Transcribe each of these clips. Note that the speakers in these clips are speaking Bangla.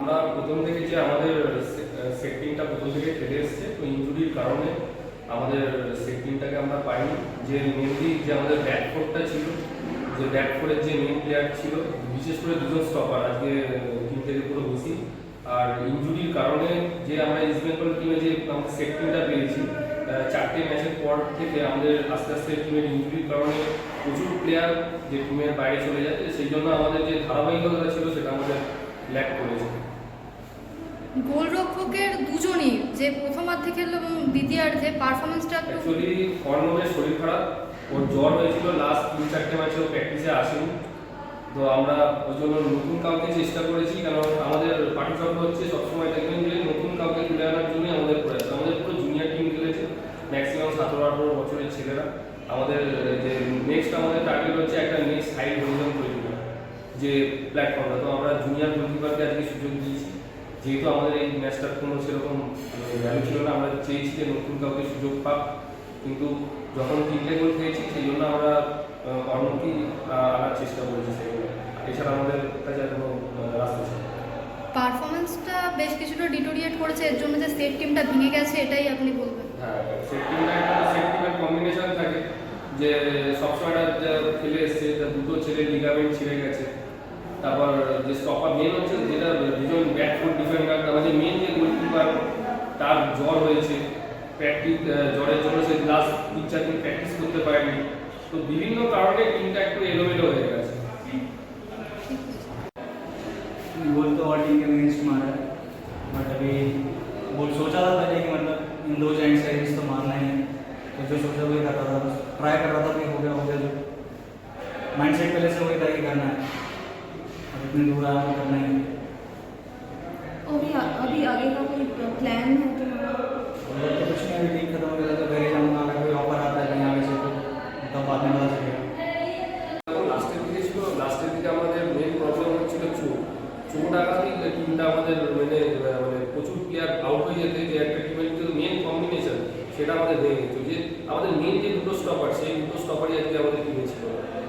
আমরা প্রথম থেকে যে আমাদের সেটিংটা প্রথম থেকে খেলে এসছে, তো ইঞ্জুরির কারণে আমাদের সেটিংটাকে আমরা পাইনি। যে মেনলি যে আমাদের ব্যাক ফোরটা ছিল, যে ব্যাক ফোরের যে মেন প্লেয়ার ছিল, বিশেষ করে দুজন স্টপার আজকে টিম থেকে পুরো বসি আর ইঞ্জুরির কারণে যে আমরা ইস্ট বেঙ্গল টিমে যে আমাদের সেটিংটা পেয়েছি চারটে ম্যাচের পর থেকে আমাদের আস্তে আস্তে টিমের ইঞ্জুরির কারণে প্রচুর প্লেয়ার যে টিমের বাইরে চলে যাচ্ছে, সেই জন্য আমাদের যে ধারাবাহিকতা ছিল, সেটা আমাদের ল্যাক করেছে। গোলরক্ষকের দুজনই যে প্রথমার্ধে খেললো এবং দ্বিতীয়ার্ধে পারফরমেন্সটা অ্যাকচুয়ালি কর্ণবের শরীর খারাপ। ওর জ্বর হয়েছিল লাস্ট তিন চারটে ম্যাচে ও প্র্যাকটিসে আসেনি। তো আমরা ওই জন্য নতুন কাউকে চেষ্টা করেছি, কারণ আমাদের পাঠ্যচক্র হচ্ছে সবসময় দেখবেন যে নতুন কাউকে তুলে আনার জন্যই আমাদের প্রয়াস। আমাদের পুরো জুনিয়র টিম খেলেছে ম্যাক্সিমাম সতেরো আঠারো বছরের ছেলেরা। আমাদের যে নেক্সট আমাদের টার্গেট হচ্ছে একটা নেক্সট হাই ডিভিশন তৈরি করা যে প্ল্যাটফর্মটা তো আমরা জুনিয়র গোলকিপারকে আজকে সুযোগ দিয়েছি। যেহেতু আমাদের এই ম্যাচটার কোনো সেরকম ভ্যালু ছিল না আমরা চেয়েছি যে নতুন কাউকে সুযোগ পাক। কিন্তু যখন তিনটে গোল খেয়েছি সেই জন্য আমরা আহ, আনার চেষ্টা করেছি সেগুলো এছাড়া আমাদের কাছে কোনো রাস্তা ছিল পারফরমেন্সটা বেশ কিছুটা ডিটোরিয়েট করেছে এর জন্য যে সেট টিমটা ভেঙে গেছে এটাই আপনি বলবেন? হ্যাঁ সেট টিমটা একটা সেট টিমের কম্বিনেশন থাকে যে সবসময় একটা খেলে এসছে দুটো ছেলে লিগামেন্ট ছিঁড়ে গেছে। তারপর যে স্টপার মেন হচ্ছে যেটা দুজন ফুট ডিফেন্ডার আমাদের মেন যে গোলকিপার তার জ্বর হয়েছে প্র্যাকটিস জ্বরের জন্য সে লাস্ট তিন চার দিন প্র্যাকটিস করতে পারেনি তো বিভিন্ন কারণে টিমটা একটু এলোমেলো হয়ে গেছে गोल तो और टीम के अगेंस्ट मारा है बट अभी गोल सोचा था पहले कि मतलब इन दो एंड साइड्स तो मारना ही है तो जो सोचा वही कर रहा था बस ट्राई कर रहा था कि हो गया हो गया जो माइंड सेट पहले से वही था कि करना है अब इतनी दूर आया हूँ करना ही है अभी अभी आगे का कोई प्लान है तुम्हारा और तो कुछ नहीं अभी लीग खत्म हो गया तो घर ही जाऊँगा अगर कोई ऑफर आता है कहीं आगे से तो तब बाद में पता चलेगा লাস্টের দিকে ছিল লাস্টের দিকে আমাদের মেন প্রবলেম হচ্ছিল চোট চোট আঘাতই টিমটা আমাদের মানে আহ, মানে প্রচুর প্লেয়ার আউট হয়ে যেতে যে একটা টিমের যে মেন কম্বিনেশন সেটা আমাদের হয়ে গেছে যে আমাদের মেন যে দুটো স্টপার সেই দুটো স্টপারই আজকে আমাদের টিমে ছিল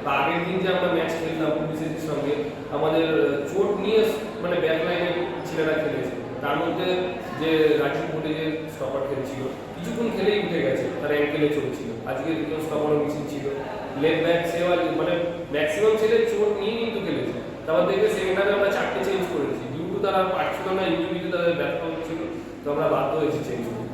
বা আগের দিন যে আমরা ম্যাচ খেললাম বিসিসির সঙ্গে আমাদের চোট নিয়ে মানে ব্যাক লাইনের ছেলেরা খেলেছে তার মধ্যে যে রাজীব কোটে যে স্টপার খেলছিল, কিছুক্ষণ খেলেই উঠে গেছে, তার অ্যাঙ্কেলে চলছিল। আজকে দুজন স্টপারও মিশিং ছিল। লেফট ব্যাক সেও মানে ম্যাক্সিমাম ছেলে চোট নিয়ে কিন্তু খেলেছে। তারপর দেখবে সেকেন্ড হাফে আমরা চারটে চেঞ্জ করেছি। টু তারা পারছিল না ইঞ্জুরিতে তাদের ব্যর্থ হচ্ছিল, তো আমরা বাধ্য হয়েছি চেঞ্জ করতে।